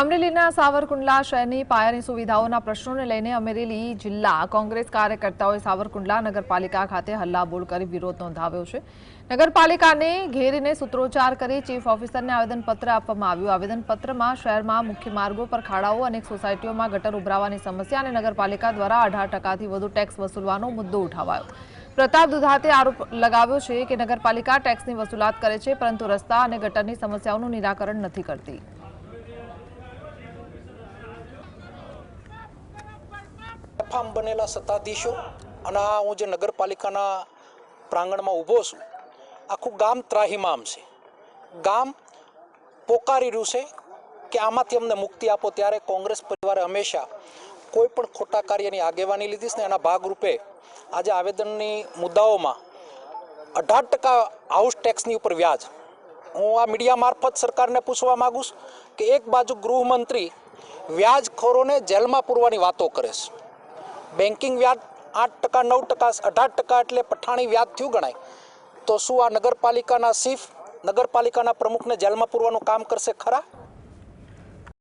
અમરેલીના સાવરકુંડલા શહેરની પાયાની સુવિધાઓના પ્રશ્નોને લઈને અમરેલી જિલ્લા કોંગ્રેસ કાર્યકર્તાઓએ સાવરકુંડલા નગરપાલિકા ખાતે હલ્લાબોલ કરી વિરોધ નોંધાવ્યો છે. નગરપાલિકાને ઘેરીને સૂત્રોચ્ચાર કરી ચીફ ઓફિસરને આવેદનપત્ર આપવામાં આવ્યું. આવેદનપત્રમાં શહેરમાં મુખ્ય માર્ગો પર ખાડાઓ અનેક સોસાયટીઓમાં ગટર ઉભરાવાની સમસ્યા અને નગરપાલિકા દ્વારા અઢાર ટકાથી વધુ ટેક્સ વસૂલવાનો મુદ્દો ઉઠાવાયો. પ્રતાપ દુધાતે આરોપ લગાવ્યો છે કે નગરપાલિકા ટેક્સની વસૂલાત કરે છે, પરંતુ રસ્તા અને ગટરની સમસ્યાઓનું નિરાકરણ નથી કરતી. બેફામ બનેલા સત્તાધીશો અને આ હું જે નગરપાલિકાના પ્રાંગણમાં ઊભો છું, આખું ગામ ત્રાહિમામ છે. ગામ પોકારી છે કે આમાંથી અમને મુક્તિ આપો ત્યારે કોંગ્રેસ પરિવારે હંમેશા કોઈ પણ ખોટા કાર્યની આગેવાની લીધી છે ને એના ભાગરૂપે આજે આવેદનની મુદ્દાઓમાં અઢાર ટકા હાઉસ ટેક્સની ઉપર વ્યાજ. હું આ મીડિયા મારફત સરકારને પૂછવા માગું છું કે એક બાજુ ગૃહમંત્રી વ્યાજખોરોને જેલમાં પૂરવાની વાતો કરે છે. બેન્કિંગ વ્યાજ આઠ ટકા, નવ ટકા, અઢાર ટકા એટલે પઠાણી વ્યાજ થયું ગણાય. તો શું આ નગરપાલિકાના સીફ નગરપાલિકાના પ્રમુખને જેલમાં પૂરવાનું કામ કરશે ખરા?